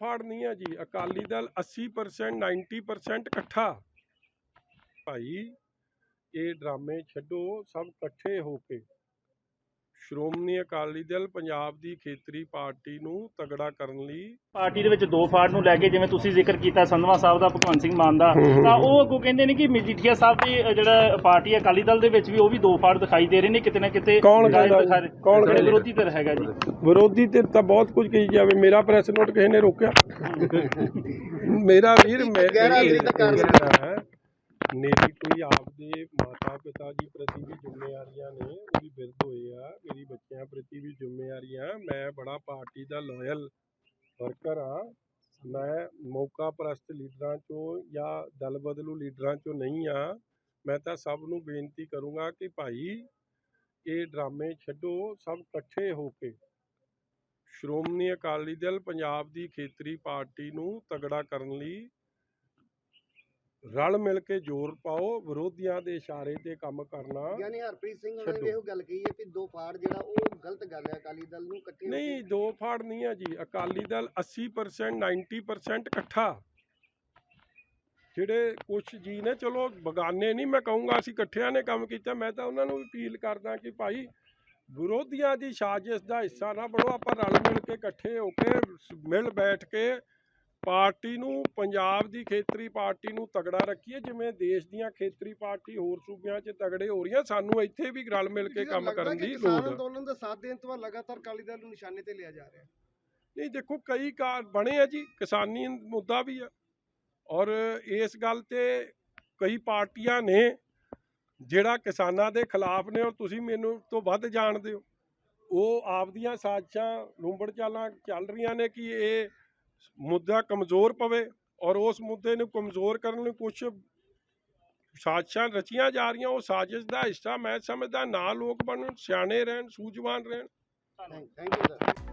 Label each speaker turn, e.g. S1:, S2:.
S1: ਫਾੜ ਨਹੀਂ ਹੈ ਜੀ, ਅਕਾਲੀ ਦਲ 80% 90% ਇਕੱਠਾ। ਭਾਈ, ਇਹ ਡਰਾਮੇ ਛੱਡੋ, ਸਭ ਇਕੱਠੇ ਹੋ ਕੇ। ਸ਼੍ਰੋਮਣੀ ਅਕਾਲੀ ਦਲ ਪੰਜਾਬ ਦੀ ਖੇਤਰੀ ਪਾਰਟੀ ਨੂੰ ਤਗੜਾ ਕਰਨ ਲਈ
S2: ਪਾਰਟੀ ਦੇ ਵਿੱਚ ਦੋ ਫਾੜ ਨੂੰ ਲੈ ਕੇ ਜਿਵੇਂ ਤੁਸੀਂ ਜ਼ਿਕਰ ਕੀਤਾ ਸੰਧਵਾ ਸਾਹਿਬ ਦਾ ਭਗਵੰਤ ਸਿੰਘ ਮਾਨ ਦਾ ਤਾਂ। ਉਹ ਅੱਗੋਂ ਕਹਿੰਦੇ ਨੇ ਕਿ ਮਜੀਠੀਆ ਸਾਹਿਬ ਦੀ ਜਿਹੜਾ ਪਾਰਟੀ ਹੈ ਅਕਾਲੀ ਦਲ ਦੇ ਵਿੱਚ ਵੀ ਉਹ ਵੀ ਦੋ ਫਾੜ ਦਿਖਾਈ ਦੇ ਰਹੇ ਨੇ ਕਿਤੇ ਨਾ ਕਿਤੇ
S1: ਕੌਣ। ਕੌਣ?
S2: ਵਿਰੋਧੀ ਧਿਰ ਹੈਗਾ ਜੀ
S1: ਵਿਰੋਧੀ ਤੇ ਤਾਂ ਬਹੁਤ ਕੁਝ ਕਹੀ ਜਾਵੇ ਮੇਰਾ ਪ੍ਰੈਸ ਨੋਟ ਕਿਸੇ ਨੇ ਰੋਕਿਆ ਮੇਰਾ ਵੀਰ ਹੈ ਮੇਰੀ ਕੋਈ ਆਪਦੇ ਮਾਤਾ ਪਿਤਾ ਜੀ ਪ੍ਰਤੀ ਵੀ ਜ਼ਿੰਮੇਵਾਰੀਆਂ ਨੇ ਉਹ ਵੀ ਬਿਰਧ ਹੋਏ ਆ, ਮੇਰੀ ਬੱਚਿਆਂ ਪ੍ਰਤੀ ਵੀ ਜ਼ਿੰਮੇਵਾਰੀਆਂ, ਮੈਂ ਬੜਾ ਪਾਰਟੀ ਦਾ ਲਾਇਲ ਵਰਕਰ ਆ, ਮੈਂ ਮੌਕਾ ਪ੍ਰਸਤ ਲੀਡਰਾਂ ਚੋਂ ਜਾਂ ਦਲ ਬਦਲੂ ਲੀਡਰਾਂ ਚੋਂ ਨਹੀਂ ਆ, ਮੈਂ ਤਾਂ ਸਭ ਨੂੰ ਬੇਨਤੀ ਕਰੂੰਗਾ ਕਿ ਭਾਈ ਇਹ ਡਰਾਮੇ ਛੱਡੋ, ਸਭ ਇਕੱਠੇ ਹੋ ਕੇ। ਸ਼੍ਰੋਮਣੀ ਅਕਾਲੀ ਦਲ ਪੰਜਾਬ ਦੀ ਖੇਤਰੀ ਪਾਰਟੀ ਨੂੰ ਤਗੜਾ ਕਰਨ ਲਈ ਰਲ ਮਿਲ ਕੇ ਜ਼ੋਰ ਪਾਓ ਵਿਰੋਧੀਆਂ ਦੇ ਇਸ਼ਾਰੇ ਤੇ ਕੰਮ ਕਰਨਾ
S3: ਯਾਨੀ ਹਰਪ੍ਰੀਤ ਸਿੰਘ ਉਹਨਾਂ ਨੇ ਇਹੋ ਗੱਲ ਕਹੀ ਹੈ ਕਿ ਦੋ ਫਾੜ ਜਿਹੜਾ ਉਹ ਗਲਤ ਗੱਲ ਹੈ ਅਕਾਲੀ ਦਲ ਨੂੰ ਇਕੱਠੇ ਹੋ ਕੇ-
S1: ਨਹੀਂ ਦੋ ਫਾੜ ਨਹੀਂ ਹੈ ਜੀ। ਅਕਾਲੀ ਦਲ 80% 90% ਇਕੱਠਾ। ਜਿਹੜੇ ਕੁਝ ਜੀ ਨੇ ਚਲੋ ਬਗਾਨੇ ਨਹੀਂ ਮੈਂ ਕਹੂੰਗਾ ਅਸੀਂ ਇਕੱਠਿਆਂ ਨੇ ਕੰਮ ਕੀਤਾ। ਮੈਂ ਤਾਂ ਉਹਨਾਂ ਨੂੰ ਵੀ ਅਪੀਲ ਕਰਦਾ ਕਿ ਭਾਈ ਵਿਰੋਧੀਆਂ ਦੀ ਸਾਜ਼ਿਸ਼ ਦਾ ਹਿੱਸਾ ਨਾ ਬਣੋ। ਆਪਾਂ ਰਲ ਮਿਲ ਕੇ ਇਕੱਠੇ ਹੋ ਕੇ ਸ- ਮਿਲ ਬੈਠ ਕੇ ਪਾਰਟੀ ਨੂੰ ਪੰਜਾਬ ਦੀ ਖੇਤਰੀ ਪਾਰਟੀ ਨੂੰ ਤਗੜਾ ਰੱਖੀਏ ਜਿਵੇਂ ਦੇਸ਼ ਦੀਆਂ ਖੇਤਰੀ ਪਾਰਟੀ ਹੋਰ ਸੂਬਿਆਂ 'ਚ ਤਗੜੇ ਹੋ ਰਹੀਆਂ ਸਾਨੂੰ ਇੱਥੇ ਵੀ ਰਲ ਮਿਲ ਕੇ ਕੰਮ ਕਰਨ ਦੀ ਲੋੜ ਹੈ
S3: ਅੰਦੋਲਨ ਦਾ ਸਾਥ ਦੇਣ ਤੋਂ ਲਗਾਤਾਰ ਅਕਾਲੀ ਦਲ ਨੂੰ ਨਿਸ਼ਾਨੇ ਤੇ ਲਿਆ ਜਾ ਰਿਹਾ।
S1: ਨਹੀਂ ਦੇਖੋ ਕਈ ਕਾਰ ਬਣੇ ਆ ਜੀ ਕਿਸਾਨੀ ਮੁੱਦਾ ਵੀ ਆ। ਔਰ ਇਸ ਗੱਲ ਤੇ ਕਈ ਪਾਰਟੀਆਂ ਨੇ ਜਿਹੜਾ ਕਿਸਾਨਾਂ ਦੇ ਖਿਲਾਫ ਨੇ ਔਰ ਤੁਸੀਂ ਮੈਨੂੰ ਤੋਂ ਵੱਧ ਜਾਣਦੇ ਹੋ। ਉਹ ਆਪਦੀਆਂ ਸਾਜ਼ਿਸ਼ਾਂ ਲੁੰਬੜ ਚਾਲਾਂ ਚੱਲ ਰਹੀਆਂ ਨੇ ਕਿ ਇਹ ਮੁੱਦਾ ਕਮਜ਼ੋਰ ਪਵੇ ਔਰ ਉਸ ਮੁੱਦੇ ਨੂੰ ਕਮਜ਼ੋਰ ਕਰਨ ਲਈ ਕੁਝ ਸਾਜ਼ਿਸ਼ਾਂ ਰਚੀਆਂ ਜਾ ਰਹੀਆਂ, ਉਹ ਸਾਜ਼ਿਸ਼ ਦਾ ਹਿੱਸਾ ਮੈਂ ਸਮਝਦਾ ਨਾ ਲੋਕ ਬਣਨ, ਸਿਆਣੇ ਰਹਿਣ, ਸੂਝਵਾਨ ਰਹਿਣ।
S3: Thank you sir